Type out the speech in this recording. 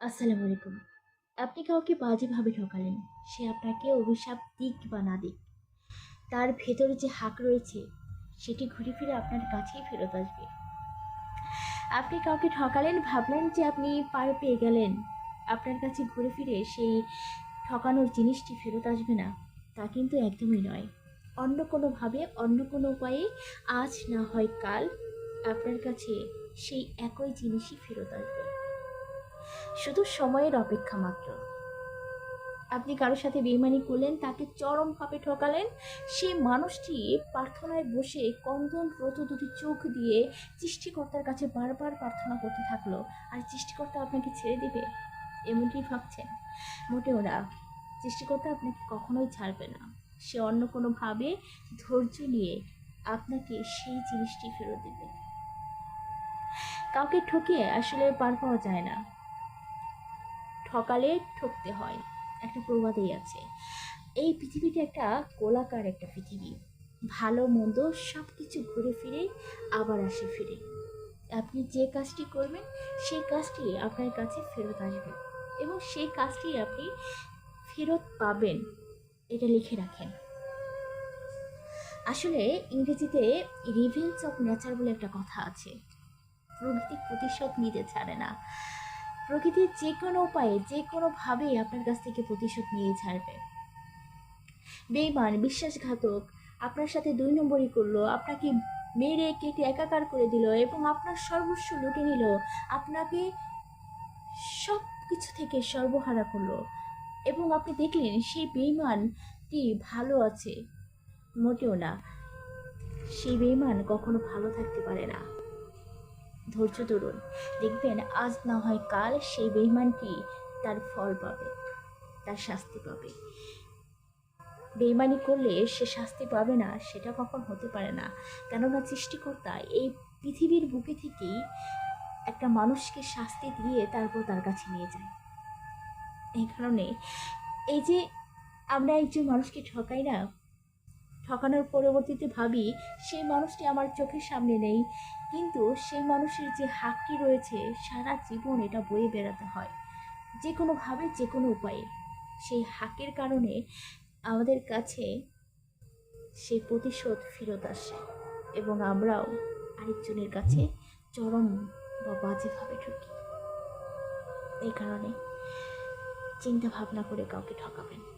আসসালামু আলাইকুম। আপনি কাউকে বাজেভাবে ঠকালেন, সে আপনাকে অভিশাপ দিক বা না দিক। তার ভেতরে যে হাক রয়েছে, সেটি ঘুরে ফিরে আপনার কাছেই ফেরত আসবে। আপনি কাউকে ঠকালেন, ভাবলেন যে আপনি পার পেয়ে গেলেন। আপনার কাছে ঘুরে ফিরে সেই ঠকানোর জিনিসটি ফেরত আসবে না, তা কিন্তু একদমই নয়। অন্য কোনোভাবে, অন্য কোনো উপায়ে আজ না হয় কাল আপনার কাছে সেই একই জিনিসই ফেরত আসবে। শুধু সময়ের অপেক্ষা মাত্র। আপনি কারোর সাথে বেইমানি করলেন, তাকে চরমভাবে ঠকালেন সেই মানুষটি প্রার্থনায় বসে কন্দনরত দুটি চোখ দিয়ে সৃষ্টিকর্তার কাছে বারবার প্রার্থনা করতে থাকল, আর সৃষ্টিকর্তা আপনাকে ছেড়ে দিবে এমনটি ভাবছেন। মোটেও না, সৃষ্টিকর্তা আপনাকে কখনোই ছাড়বে না। সে অন্য কোনোভাবে ধৈর্য নিয়ে আপনাকে সেই জিনিসটি ফেরত দেবে। কাউকে ঠকিয়ে আসলে পার পাওয়া যায় না। ঠকালে ঠকতে হয়। একটা প্রবাদেই আছে। এই পৃথিবীটা একটা গোলাকার একটা পৃথিবী। ভালো, মন্দ সব কিছু ঘুরে ফিরে, আবার আসে ফিরে। আপনি যে কাজটি করবেন, সেই কাজটি আপনার কাছে ফেরত আসবে। এবং সেই কাজটি আপনি ফেরত পাবেন। এটা লিখে রাখেন। আসলে ইংরেজিতে রিভেন্স অফ নেচার বলে একটা কথা আছে। প্রকৃতি প্রতিশোধ নিতে ছাড়ে না। প্রকৃতির যে কোনো উপায়ে যে কোনোভাবেই আপনার কাছ থেকে প্রতিশোধ নিয়ে ছাড়বে। বেইমান, বিশ্বাসঘাতক, আপনার সাথে দুই নম্বরই করল, আপনাকে মেরে কেটে একাকার করে দিল এবং আপনার সর্বস্ব লুটে নিল, আপনাকে সব কিছু থেকে সর্বহারা করল এবং আপনি দেখলেন সেই বেইমানটি ভালো আছে। মোটেও না, সেই বেইমান কখনো ভালো থাকতে পারে না। ধৈর্য ধরুন। দেখবেন আজ না হয় কাল সেই বেইমানটি তার ফল পাবে, তার শাস্তি পাবে। বেইমানি করলে সে শাস্তি পাবে না, সেটা কখন হতে পারে না। কেননা সৃষ্টিকর্তা এই পৃথিবীর বুকে থেকেই একটা মানুষকে শাস্তি দিয়ে তারপর তার কাছে নিয়ে যায়। এই কারণে এই যে আমরা একজন মানুষকে ঠকাই না ঠকানোর পরবর্তীতে ভাবি, সেই মানুষটি আমার চোখের সামনে নেই। কিন্তু সেই মানুষের যে হাকটি রয়েছে, সারা জীবন এটা বয়ে বেড়াতে হয়। যে কোনোভাবে যে কোনো উপায়ে। সেই হাকের কারণে আমাদের কাছে সেই প্রতিশোধ ফেরত আসে এবং আমরাও আরেকজনের কাছে চরম বা বাজেভাবে ঢুকি এই কারণে চিন্তা ভাবনা করে কাউকে ঠকাবেন।